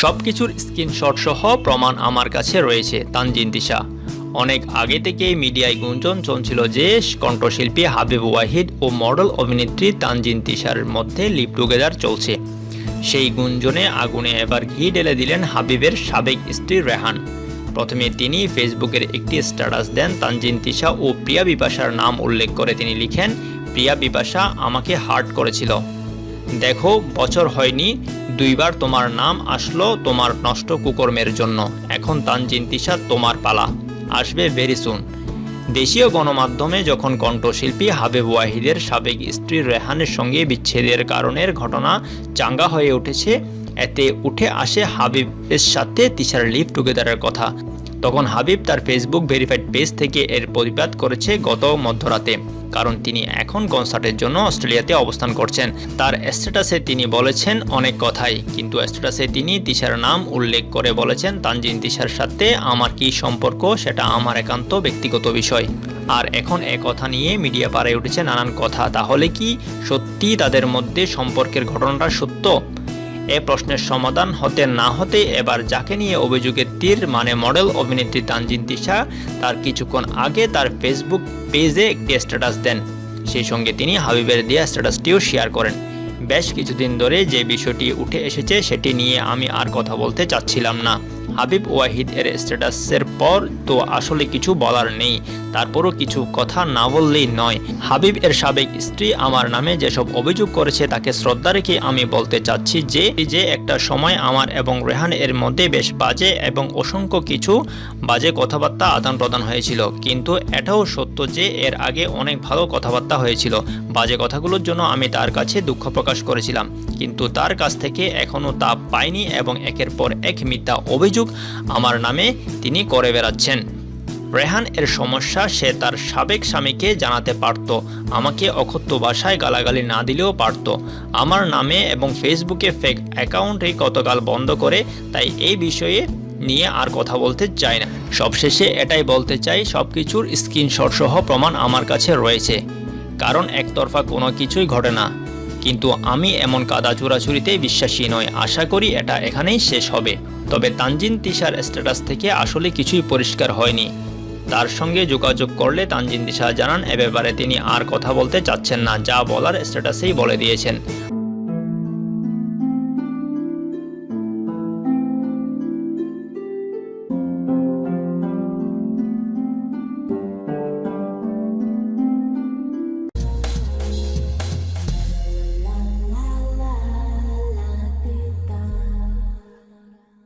সব কিছুর স্ক্রিনশট সহ প্রমাণ আমার কাছে রয়েছে, তানজিন তিশা। অনেক আগে থেকেই মিডিয়ায় গুঞ্জন চলছিল যে কণ্ঠশিল্পী হাবিব ওয়াহিদ ও মডেল অভিনেত্রী তানজিন তিশার মধ্যে লিপ টুগেদার চলছে। সেই গুঞ্জনে আগুনে এবার ঘি ঢেলে দিলেন হাবিবের সাবেক স্ত্রী রেহান। প্রথমে তিনি ফেসবুকের একটি স্ট্যাটাস দেন তানজিন তিশা ও প্রিয়া বিপাশার নাম উল্লেখ করে তিনি লিখেন, প্রিয়া বিপাশা আমাকে হার্ট করেছিল। দেখো, বছর হয়নি, দুইবার তোমার নাম আসলো তোমার নষ্ট কুকর্মের জন্য। এখন তানজিন তিশা তোমার পালা। আসবে ভেরি সুন দেশীয় গণমাধ্যমে যখন কণ্ঠশিল্পী হাবিব ওয়াহিদের সাবেক স্ত্রী রেহানের সঙ্গে বিচ্ছেদের কারণের ঘটনা চাঙ্গা হয়ে উঠেছে, এতে উঠে আসে হাবিবের সাথে তিশার লিভ টুগেদারের কথা। তখন হাবিব তার ফেসবুক ভেরিফাইড পেজ থেকে এর প্রতিবাদ করেছে গত মধ্যরাতে। কারণ তিনি এখন কনসার্টের জন্য অস্ট্রেলিয়াতে অবস্থান করছেন। তার স্ট্যাটাসে তিনি বলেছেন অনেক কথাই, কিন্তু স্ট্যাটাসে তিনি তিশার নাম উল্লেখ করে বলেছেন, তানজিন তিশার সাথে আমার কি সম্পর্ক? সেটা আমার একান্ত ব্যক্তিগত বিষয়। আর এখন এ কথা নিয়ে মিডিয়া পাড়ায় উঠেছে নানান কথা। তাহলে কি সত্যি তাদের মধ্যে সম্পর্কের ঘটনাটা সত্য? এ প্রশ্নের সমাধান হতে না হতে এবার যাকে নিয়ে অভিযোগের তীর মানে মডেল অভিনেত্রী তানজিন তিশা, তার কিছুক্ষণ আগে তার ফেসবুক পেজে একটি স্ট্যাটাস দেন। সেই সঙ্গে তিনি হাবিবের দেওয়া স্ট্যাটাসটিও শেয়ার করেন। বেশ কিছুদিন ধরে যে বিষয়টি উঠে এসেছে, সেটি নিয়ে আমি আর কথা বলতে চাচ্ছিলাম না। হাবিব ওয়াহিদ এর স্ট্যাটাসের পর তো আসলে কিছু বলার নেই। তারপরও কিছু কথা না বললেই নয়। হাবিব এর সাবেক স্ত্রী আমার নামে যেসব অভিযোগ করেছে তাকে শ্রদ্ধা রেখে আমি বলতে চাচ্ছি যে যে একটা সময় আমার এবং রেহান এর মধ্যে বেশ বাজে এবং অসংখ্য কিছু বাজে কথাবার্তা আদান প্রদান হয়েছিল। কিন্তু এটাও সত্য যে, এর আগে অনেক ভালো কথাবার্তা হয়েছিল। বাজে কথাগুলোর জন্য আমি তার কাছে দুঃখ প্রকাশ করেছিলাম। কিন্তু তার কাছ থেকে এখনও তা পাইনি এবং একের পর এক মিথ্যা অভিযোগ আমার নামে তিনি করে বেড়াচ্ছেন। রেহান এর সমস্যা সে তার সাবেক স্বামীকে জানাতে পারত, আমাকে অকথ্য ভাষায় গালাগালি না দিলেও পারত। আমার নামে এবং ফেসবুকে ফেক অ্যাকাউন্টে গতকাল বন্ধ করে, তাই এই বিষয়ে নিয়ে আর কথা বলতে চাই না। সবশেষে এটাই বলতে চাই সব কিছুর স্ক্রিনশট সহ প্রমাণ আমার কাছে রয়েছে। কারণ একতরফা কোনো কিছুই ঘটে না। কিন্তু আমি এমন কাদা চোরাচুরিতে বিশ্বাসী নয় আশা করি এটা এখানেই শেষ হবে। তবে তানজিন তিশার স্ট্যাটাস থেকে আসলে কিছুই পরিষ্কার হয়নি। তার সঙ্গে যোগাযোগ করলে তানজিন দিশা জানান, এ ব্যাপারে তিনি আর কথা বলতে চাচ্ছেন না, যা বলার স্ট্যাটাসেই বলে দিয়েছেন।